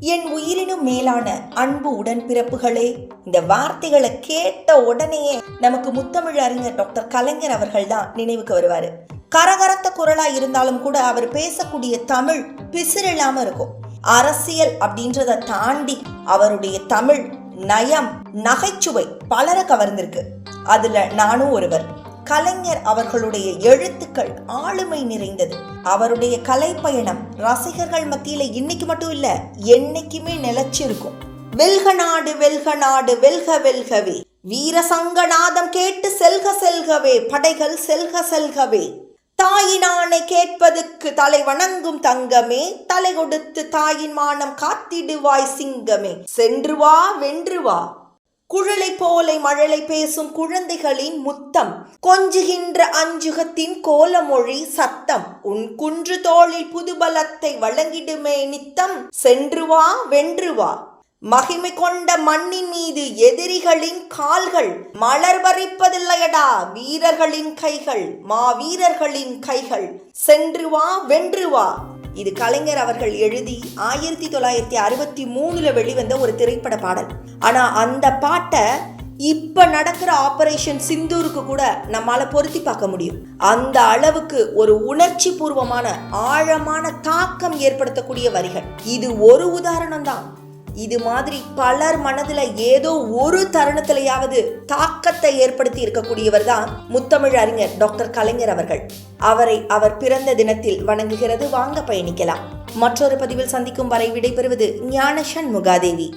என் உயிரினும் மேலான அன்பு உடன்பிறப்புகளே இந்த வார்த்தைகளை கேட்ட உடனேயே நமக்கு முத்தமிழ் அறிஞர் டாக்டர் கலைஞர் அவர்கள் தான் நினைவுக்கு வருவாரு. கரகரத்த குரலா இருந்தாலும் கூட அவர் பேசக்கூடிய தமிழ் பிசிறில்லாம இருக்கும். அரசியல் அப்படின்றத தாண்டி அவருடைய தமிழ் நயம் நகைச்சுவை பலரை கவர்ந்திருக்கு. அதுல நானும் ஒருவர். கலைஞர் அவர்களுடைய எழுத்துக்கள் ஆளுமை நிறைந்தது. அவருடைய கலை பயணம் ரசிகர்கள் மத்தியில இன்னைக்கு மட்டும் இல்ல என்னைக்குமே நிலைச்சிருக்கும். வெல்க நாடு வெல்க நாடு வெல்க வெல்கவே. வீரசங்கநாதம் கேட்டு செல்க செல்கவே. படைகள் செல்க செல்கவே. தாயினானை கேட்பதுக்கு தலை வணங்கும் தங்கமே. தலை கொடுத்து தாயின் மானம் காத்திடுவாய் சிங்கமே. சென்று வா வென்று வா. குழலை போலை மழலை பேசும் குழந்தைகளின் முத்தம். கொஞ்சுகின்ற அஞ்சுகத்தின் கோலமொழி சத்தம். உன் குன்று தோளில் புதுபலத்தை வழங்கிடுமே நித்தம். சென்று வா வென்று வா. மகிமை கொண்ட மண்ணின் மீது எதிரிகளின் கால்கள். மலர் வரிப்பதில்லையடா வீரர்களின் கைகள். மா வீரர்களின் கைகள். சென்று வா வென்று வா. இது கலைஞர் அவர்கள் எழுதி ஆயிரத்தி தொள்ளாயிரத்தி அறுபத்தி மூணுல வெளிவந்த ஒரு திரைப்பட பாடல். ஆனா அந்த பாட்டை இப்ப நடக்கிற ஆபரேஷன் சிந்தூருக்கு கூட நம்மால பொருத்தி பார்க்க முடியும். அந்த அளவுக்கு ஒரு உணர்ச்சி பூர்வமான ஆழமான தாக்கம் ஏற்படுத்தக்கூடிய வரிகள். இது ஒரு உதாரணம் தான் இது மாதிரி பலர் மனதுல ஏதோ ஒரு தருணத்திலேயாவது தாக்கத்தை ஏற்படுத்தி இருக்கக்கூடியவர் தான் முத்தமிழ் அறிஞர் டாக்டர் கலைஞர் அவர்கள். அவரை அவர் பிறந்த தினத்தில் வணங்குகிறது. வாங்க பயணிக்கலாம். மற்றொரு பதிவில் சந்திக்கும் வரை விடைபெறுவது ஞான சண்முகாதேவி